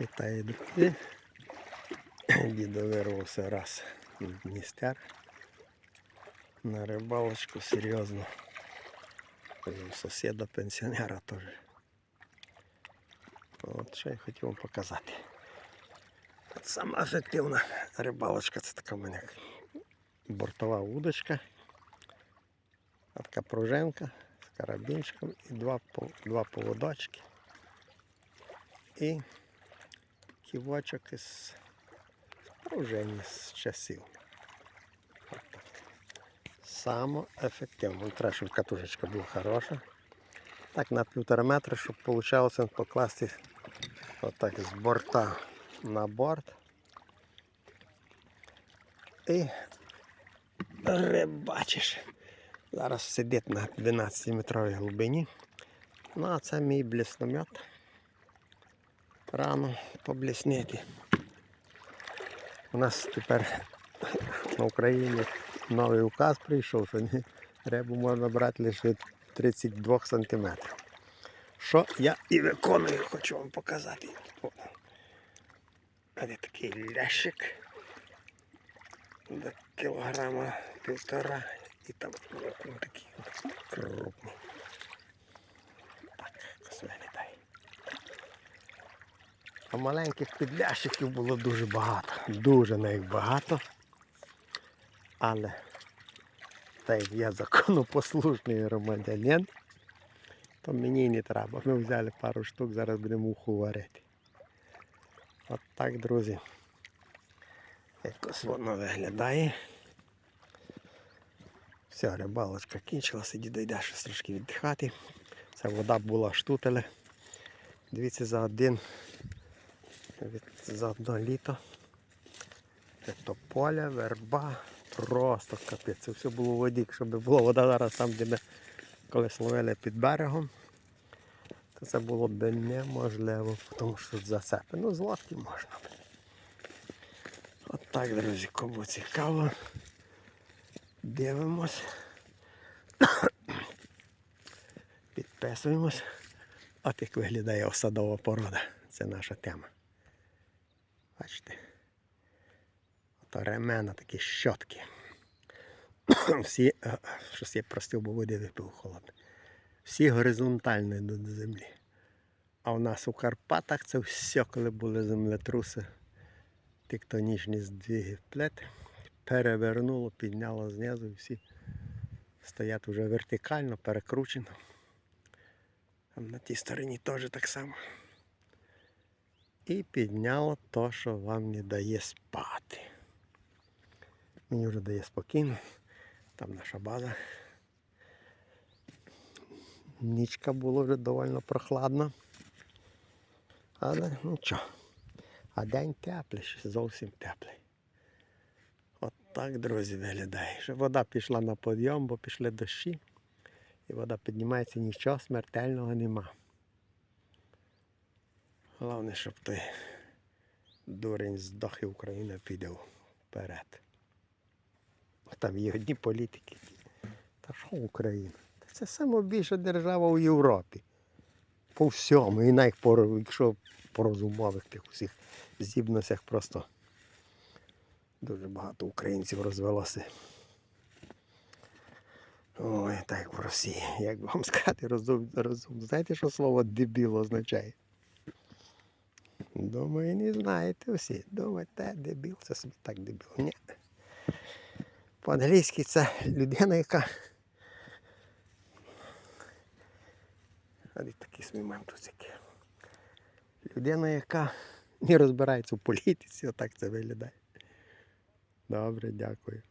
Вітаю, друзі. Дідо вирвався раз в Дністер. На рибалочку серйозно. У сусіда пенсіонера теж. От що я хотів вам показати. От Сама ефективна рибалочка це така в мене бортова удочка. А Така пружинка з карабінчиком і два, по- два поводочки. І ківочок із пружинні з часів. Само ефективно. Треба, щоб катушечка була хороша. Так на півтора метра, щоб вийшло покласти отак з борта на борт. І рибачиш. Зараз сидить на 12-метровій глибині. Ну, а це мій блісномет. Рано побліснити. У нас тепер на Україні новий указ прийшов, що рибу можна брати лише від 32 см. Що я і виконую, хочу вам показати. О. А де такий лящик. До кілограма півтора і там такий крупний. А маленьких підлящиків було дуже багато. Дуже навіть багато. Але так як я законопослушний громадянин, то мені не треба. Ми взяли пару штук, зараз будемо уху варити. От так, друзі. Якось воно виглядає. Все, рибалочка кінчилася, діду йде щось трошки віддихати. Ця вода була штутеле. Дивіться за один від, за одно літо. Це тополя, верба, просто капець. Це все було в воді. Якщо б була вода зараз там, де ми колись ловили під берегом, то це було б неможливо, тому що зацепи. Ну, з лодки можна. От так, друзі, кому цікаво. Дивимось. Підписуємось. От як виглядає осадова порода. Це наша тема. Бачите? Ото ремена такі щотки. Всі, е, щось я простив, бо води випив холодно. Всі горизонтально йдуть до землі. А у нас у Карпатах це все, коли були землетруси, тектонічні здвиги плит, перевернуло, підняло знизу і всі стоять вже вертикально, перекручено. На тій стороні теж так само. І підняло то, що вам не дає спати. Мені вже дає спокійно. Там наша база. Нічка була вже доволі прохладна. Але нічого. А день теплий, ще зовсім теплий. От так, друзі, виглядає. Вже вода пішла на підйом, бо пішли дощі. І вода піднімається, нічого смертельного нема. Головне, щоб той дурень здох і Україна піде вперед. Там є одні політики. Та що Україна? Це саме більша держава у Європі. По всьому. І навіть по, якщо по розумових тих усіх здібностях просто дуже багато українців розвелося. Ой, так в Росії. Як вам сказати, розум, розум. Знаєте, що слово дебіл означає? Думаю, не знаєте всі. Думаєте, дебіл, це собі так дебіл. Ні. По-англійськи це людина, яка. А такі свій мемтусики. Людина, яка не розбирається в політиці, отак це виглядає. Добре, дякую.